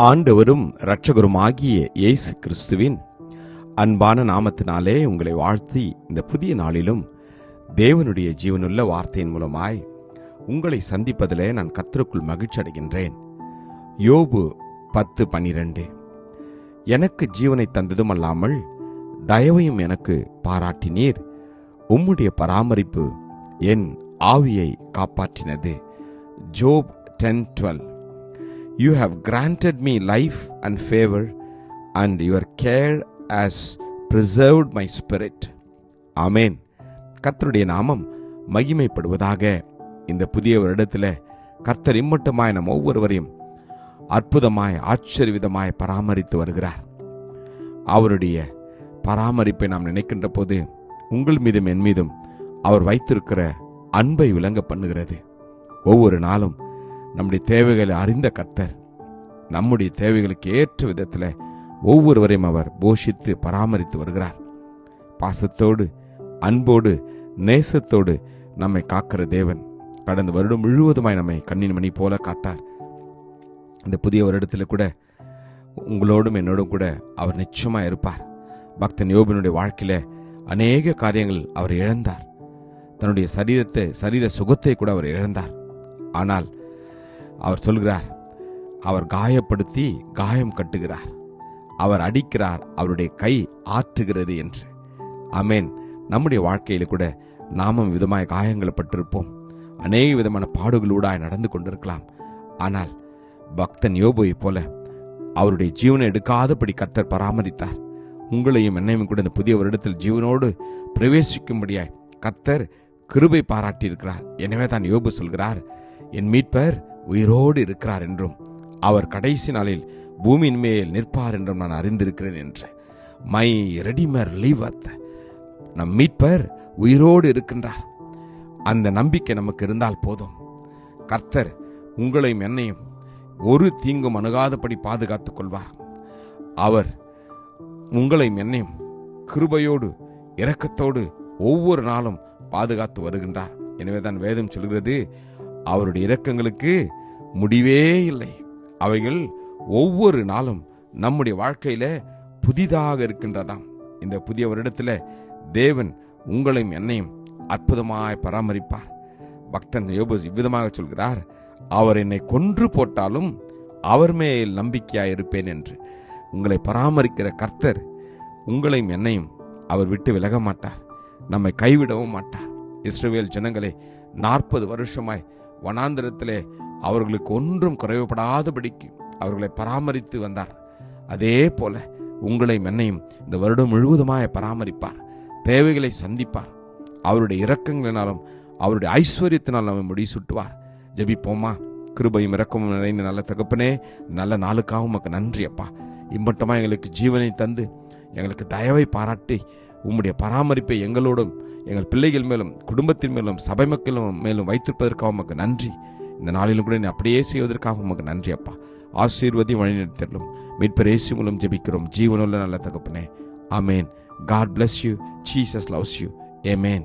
ஆண்டவரும் இரட்சகருமாகிய இயேசு கிறிஸ்துவின் அன்பான நாமத்தினாலே உங்களை வாழ்த்தி இந்த புதிய நாளிலும் தேவனுடைய ஜீவனுள்ள வார்த்தையின் மூலமாய் உங்களை சந்திப்பதிலே நான் கத்தருக்குள் மகிழ்ச்சி அடைகின்றேன். யோபு பத்து பனிரெண்டு. எனக்கு ஜீவனை தந்ததும் அல்லாமல் தயவையும் எனக்கு பாராட்டினீர். உம்முடைய பராமரிப்பு என் ஆவியை காப்பாற்றினது. Job ten twelve. You have granted me life and favour and your care has preserved my spirit amen கர்த்தருடைய நாமம் மகிமைப்படுவதாக இந்த புதிய வருடத்தில் கர்த்தர் இம்மட்டுமாய் நம் ஒவ்வொருவரையும் அற்புதமாய் ஆச்சரியவிதமாய் பராமரித்து வருகிறார். அவருடைய பராமரிப்பை நாம் நினைக்கின்ற போது உங்கள் மீதும் என் மீதும் அவர் வைத்திருக்கிற அன்பை விளங்க பண்ணுகிறது. ஒவ்வொரு நாளும் நம்முடைய தேவைகளை அறிந்த கர்த்தர். நம்முடைய தேவைகளுக்கு ஏற்ற விதத்தில் ஒவ்வொருவரையும் அவர் போஷித்து பராமரித்து வருகிறார். பாசத்தோடு அன்போடு நேசத்தோடு நம்மை காக்கிற தேவன் கடந்த வருடம் முழுவதுமாய் நம்மை கண்ணின் மணி போல காத்தார். இந்த புதிய வருடத்தில் கூட உங்களோடும் என்னோடும் கூட அவர் நிச்சயமாக இருப்பார். பக்தன் யோபனுடைய வாழ்க்கையில் அநேக காரியங்கள் அவர் இழந்தார். தன்னுடைய சரீரத்தை சரீர சுகத்தை கூட அவர் இழந்தார். ஆனால் அவர் சொல்கிறார் அவர் காயப்படுத்தி காயம் கட்டுகிறார். அவர் அடிக்கிறார் அவருடைய கை ஆற்றுகிறது என்று. அமேன் நம்முடைய வாழ்க்கையில் கூட நாமும் விதமாய் காயங்களை பட்டிருப்போம். அநேக விதமான பாடுகளூடாய் நடந்து கொண்டிருக்கலாம். ஆனால் பக்தன் யோபுவைப் போல அவருடைய ஜீவனை எடுக்காதபடி கர்த்தர் பராமரித்தார். உங்களையும் என்னையும் கூட இந்த புதிய வருடத்தில் ஜீவனோடு பிரவேசிக்கும்படியாய் கர்த்தர் கிருபை பாராட்டியிருக்கிறார். எனவே தான் யோபு சொல்கிறார் என் மீட்பர் உயிரோடு இருக்கிறார் என்றும் அவர் கடைசி நாளில் பூமியின் மேல் நிற்பார் என்றும் நான் அறிந்திருக்கிறேன் என்று. மை ரெடிமர் லீவத் நம் மீட்பர் உயிரோடு இருக்கின்றார். அந்த நம்பிக்கை நமக்கு இருந்தால் போதும். கர்த்தர் உங்களையும் என்னையும் ஒரு தீங்கும் அணுகாதபடி பாதுகாத்துக் கொள்வார். அவர் உங்களையும் என்னையும் கிருபையோடு இரக்கத்தோடு ஒவ்வொரு நாளும் பாதுகாத்து வருகின்றார். எனவே தான் வேதம் சொல்கிறது அவருடைய இரக்கங்களுக்கு முடிவே இல்லை. அவைகள் ஒவ்வொரு நாளும் நம்முடைய வாழ்க்கையில புதிதாக இருக்கின்றதாம். இந்த புதிய வருடத்தில் தேவன் உங்களையும் என்னையும் அற்புதமாய் பராமரிப்பார். பக்தன் யோபஸ் இவ்விதமாக சொல்கிறார் அவர் என்னை கொன்று போட்டாலும் அவர் மேல் நம்பிக்கையாய் இருப்பேன் என்று. உங்களை பராமரிக்கிற கர்த்தர் உங்களையும் என்னையும் அவர் விட்டு விலக மாட்டார். நம்மை கைவிடவும் மாட்டார். இஸ்ரேல் ஜனங்களே நாற்பது வருஷமாய் வனாந்திரத்திலே அவர்களுக்கு ஒன்றும் குறைவுபடாதபடிக்கு அவர்களை பராமரித்து வந்தார். அதே போல உங்களை என்னையும் இந்த வருடம் முழுவதுமாய் பராமரிப்பார் தேவைகளை சந்திப்பார். அவருடைய இரக்கங்களினாலும் அவருடைய ஐஸ்வர்யத்தினால் அவன் முடி சுட்டுவார் ஜபிப்போமா? கிருபையும் இறக்கமும் நிறைந்த நல்ல தகப்பனே நல்ல நாளுக்காக உமக்கு நன்றி அப்பா. இம்மட்டமாக எங்களுக்கு ஜீவனை தந்து எங்களுக்கு தயவை பாராட்டி உம்முடைய பராமரிப்பை எங்களோடும் எங்கள் பிள்ளைகள் மேலும் குடும்பத்தின் மேலும் சபை மக்களும் மேலும் வைத்திருப்பதற்காக உமக்கு நன்றி. இந்த நாளிலும் கூட நீ அப்படியே செய்வதற்காக உமக்கு நன்றி அப்பா. ஆசீர்வதி வழிநடத்தலும். மீட்பர் ஏசி மூலம் ஜெபிக்கிறோம். ஜீவனுள்ள நல்ல தகப்பனே. Amen God bless you Jesus loves you amen